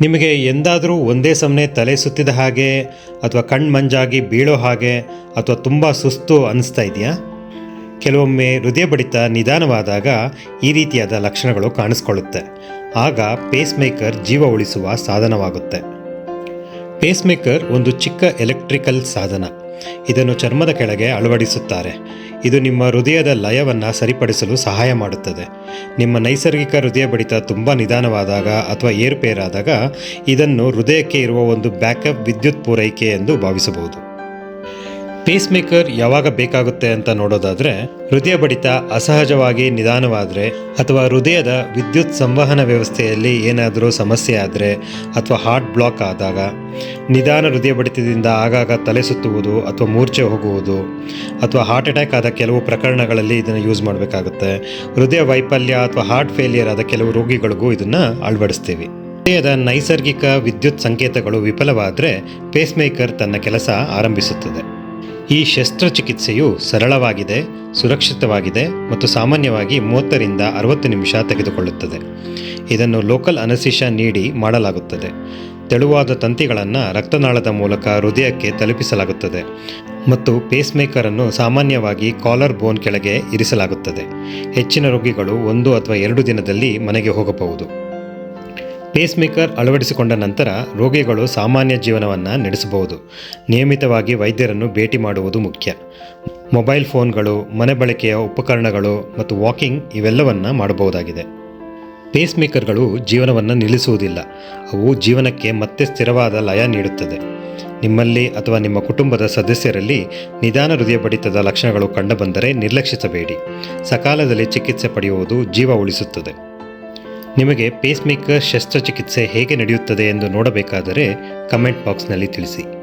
ನಿಮಗೆ ಎಂದಾದರೂ ಒಂದೇ ಸಮನೆ ತಲೆ ಸುತ್ತಿದ ಹಾಗೆ ಅಥವಾ ಕಣ್ಣು ಮಂಜಾಗಿ ಬೀಳೋ ಹಾಗೆ ಅಥವಾ ತುಂಬ ಸುಸ್ತು ಅನ್ನಿಸ್ತಾ ಇದೆಯಾ? ಕೆಲವೊಮ್ಮೆ ಹೃದಯ ಬಡಿತ ನಿಧಾನವಾದಾಗ ಈ ರೀತಿಯಾದ ಲಕ್ಷಣಗಳು ಕಾಣಿಸ್ಕೊಳ್ಳುತ್ತೆ. ಆಗ ಪೇಸ್ಮೇಕರ್ ಜೀವ ಉಳಿಸುವ ಸಾಧನವಾಗುತ್ತೆ. ಪೇಸ್ಮೇಕರ್ ಒಂದು ಚಿಕ್ಕ ಎಲೆಕ್ಟ್ರಿಕಲ್ ಸಾಧನ. ಇದನ್ನು ಚರ್ಮದ ಕೆಳಗೆ ಅಳವಡಿಸುತ್ತಾರೆ. ಇದು ನಿಮ್ಮ ಹೃದಯದ ಲಯವನ್ನು ಸರಿಪಡಿಸಲು ಸಹಾಯ ಮಾಡುತ್ತದೆ. ನಿಮ್ಮ ನೈಸರ್ಗಿಕ ಹೃದಯ ಬಡಿತ ತುಂಬ ನಿಧಾನವಾದಾಗ ಅಥವಾ ಏರುಪೇರಾದಾಗ ಇದನ್ನು ಹೃದಯಕ್ಕೆ ಇರುವ ಒಂದು ಬ್ಯಾಕಪ್ ವಿದ್ಯುತ್ ಪೂರೈಕೆ ಎಂದು ಭಾವಿಸಬಹುದು. ಪೇಸ್ಮೇಕರ್ ಯಾವಾಗ ಬೇಕಾಗುತ್ತೆ ಅಂತ ನೋಡೋದಾದರೆ, ಹೃದಯ ಬಡಿತ ಅಸಹಜವಾಗಿ ನಿಧಾನವಾದರೆ ಅಥವಾ ಹೃದಯದ ವಿದ್ಯುತ್ ಸಂವಹನ ವ್ಯವಸ್ಥೆಯಲ್ಲಿ ಏನಾದರೂ ಸಮಸ್ಯೆ ಆದರೆ ಅಥವಾ ಹಾರ್ಟ್ ಬ್ಲಾಕ್ ಆದಾಗ, ನಿಧಾನ ಹೃದಯ ಬಡಿತದಿಂದ ಆಗಾಗ ತಲೆ ಸುತ್ತುವುದು ಅಥವಾ ಮೂರ್ಛೆ ಹೋಗುವುದು ಅಥವಾ ಹಾರ್ಟ್ ಅಟ್ಯಾಕ್ ಆದ ಕೆಲವು ಪ್ರಕರಣಗಳಲ್ಲಿ ಇದನ್ನು ಯೂಸ್ ಮಾಡಬೇಕಾಗುತ್ತೆ. ಹೃದಯ ವೈಫಲ್ಯ ಅಥವಾ ಹಾರ್ಟ್ ಫೇಲಿಯರ್ ಆದ ಕೆಲವು ರೋಗಿಗಳಿಗೂ ಇದನ್ನು ಅಳವಡಿಸ್ತೀವಿ. ಹೃದಯದ ನೈಸರ್ಗಿಕ ವಿದ್ಯುತ್ ಸಂಕೇತಗಳು ವಿಫಲವಾದರೆ ಪೇಸ್ಮೇಕರ್ ತನ್ನ ಕೆಲಸ ಆರಂಭಿಸುತ್ತದೆ. ಈ ಶಸ್ತ್ರಚಿಕಿತ್ಸೆಯು ಸರಳವಾಗಿದೆ, ಸುರಕ್ಷಿತವಾಗಿದೆ ಮತ್ತು ಸಾಮಾನ್ಯವಾಗಿ ಮೂವತ್ತರಿಂದ ಅರವತ್ತು ನಿಮಿಷ ತೆಗೆದುಕೊಳ್ಳುತ್ತದೆ. ಇದನ್ನು ಲೋಕಲ್ ಅನಸಿಷ ನೀಡಿ ಮಾಡಲಾಗುತ್ತದೆ. ತೆಳುವಾದ ತಂತಿಗಳನ್ನು ರಕ್ತನಾಳದ ಮೂಲಕ ಹೃದಯಕ್ಕೆ ತಲುಪಿಸಲಾಗುತ್ತದೆ ಮತ್ತು ಪೇಸ್ಮೇಕರನ್ನು ಸಾಮಾನ್ಯವಾಗಿ ಕಾಲರ್ ಬೋನ್ ಕೆಳಗೆ ಇರಿಸಲಾಗುತ್ತದೆ. ಹೆಚ್ಚಿನ ರೋಗಿಗಳು ಒಂದು ಅಥವಾ ಎರಡು ದಿನದಲ್ಲಿ ಮನೆಗೆ ಹೋಗಬಹುದು. ಪೇಸ್ಮೇಕರ್ ಅಳವಡಿಸಿಕೊಂಡ ನಂತರ ರೋಗಿಗಳು ಸಾಮಾನ್ಯ ಜೀವನವನ್ನು ನಡೆಸಬಹುದು. ನಿಯಮಿತವಾಗಿ ವೈದ್ಯರನ್ನು ಭೇಟಿ ಮಾಡುವುದು ಮುಖ್ಯ. ಮೊಬೈಲ್ ಫೋನ್ಗಳು, ಮನೆ ಬಳಕೆಯ ಉಪಕರಣಗಳು ಮತ್ತು ವಾಕಿಂಗ್ ಇವೆಲ್ಲವನ್ನು ಮಾಡಬಹುದಾಗಿದೆ. ಪೇಸ್ಮೇಕರ್ಗಳು ಜೀವನವನ್ನು ನಿಲ್ಲಿಸುವುದಿಲ್ಲ. ಅವು ಜೀವನಕ್ಕೆ ಮತ್ತೆ ಸ್ಥಿರವಾದ ಲಯ ನೀಡುತ್ತದೆ. ನಿಮ್ಮಲ್ಲಿ ಅಥವಾ ನಿಮ್ಮ ಕುಟುಂಬದ ಸದಸ್ಯರಲ್ಲಿ ನಿಧಾನ ಹೃದಯ ಬಡಿತದ ಲಕ್ಷಣಗಳು ಕಂಡುಬಂದರೆ ನಿರ್ಲಕ್ಷಿಸಬೇಡಿ. ಸಕಾಲದಲ್ಲಿ ಚಿಕಿತ್ಸೆ ಪಡೆಯುವುದು ಜೀವ ಉಳಿಸುತ್ತದೆ. ನಿಮಗೆ ಪೇಸ್ಮೇಕರ್ ಶಸ್ತ್ರಚಿಕಿತ್ಸೆ ಹೇಗೆ ನಡೆಯುತ್ತದೆ ಎಂದು ನೋಡಬೇಕಾದರೆ ಕಮೆಂಟ್ ಬಾಕ್ಸ್ನಲ್ಲಿ ತಿಳಿಸಿ.